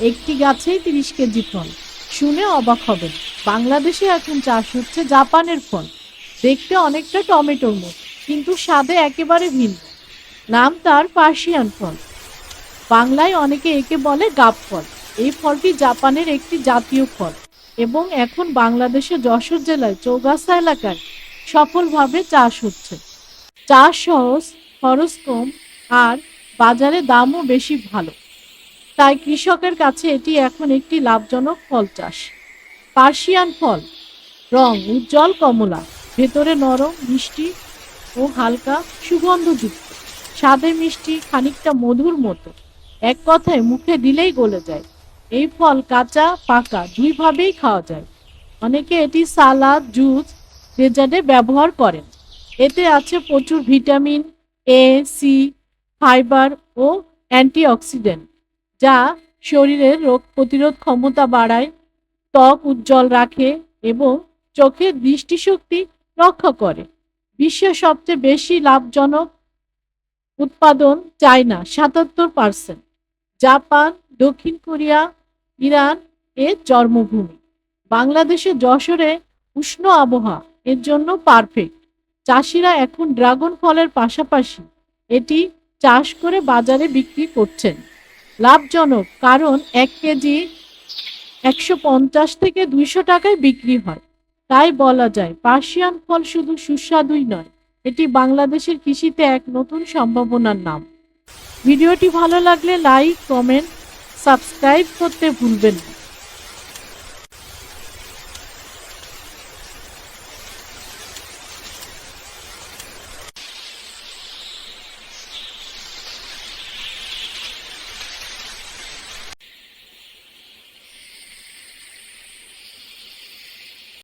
একটি গাছেই তিরিশ কেজি ফল। শুনে অবাক হবেন, বাংলাদেশে এখন চাষ হচ্ছে জাপানের ফল। দেখতে অনেকটা টমেটোর মতো, কিন্তু স্বাদে একেবারে ভিন্ন। নাম তার পার্সিয়ান ফল। বাংলায় অনেকে একে বলে গাব ফল। এই ফলটি জাপানের একটি জাতীয় ফল? এবং এখন বাংলাদেশের যশোর জেলায় চৌগাছা এলাকায় সফলভাবে চাষ হচ্ছে। চাষ সহজ, খরচ কম, আর বাজারে দামও বেশি ভালো। তাই কৃষকের কাছে এটি এখন একটি লাভজনক ফল চাষ। পার্সিয়ান ফল, রং উজ্জ্বল কমলা, ভেতরে নরম, মিষ্টি ও হালকা সুগন্ধযুক্ত। স্বাদে মিষ্টি, খানিকটা মধুর মতো। এক কথায় মুখে দিলেই গলে যায়। এই ফল কাঁচা, পাকা, দুইভাবেই খাওয়া যায়। অনেকে এটি সালাদ, জুস, ডেজার্টে ব্যবহার করেন। এতে আছে প্রচুর ভিটামিন, এ, সি, ফাইবার ও অ্যান্টিঅক্সিডেন্ট। যা শরীরের রোগ প্রতিরোধ ক্ষমতা বাড়ায়, ত্বক উজ্জ্বল রাখে এবং চোখের দৃষ্টিশক্তি রক্ষা করে। বিশ্বের সবচেয়ে বেশি লাভজনক উৎপাদন চায়না, সাতাত্তর পার্সেন্ট। জাপান, দক্ষিণ কোরিয়া, ইরান এর জন্মভূমি। বাংলাদেশের যশোরে উষ্ণ আবহাওয়া, এর জন্য পারফেক্ট চাষিরা এখন ড্রাগন ফলের পাশাপাশি এটি চাষ করে বাজারে বিক্রি করছেন। লাভজনক, কারণ এক কেজি একশো পঞ্চাশ থেকে দুইশো টাকায় বিক্রি হয়। তাই বলা যায়, পার্সিয়ান ফল শুধু সুস্বাদুই নয়, এটি বাংলাদেশের কৃষিতে এক নতুন সম্ভাবনার নাম। ভিডিওটি ভালো লাগলে লাইক, কমেন্ট, সাবস্ক্রাইব করতে ভুলবেন না।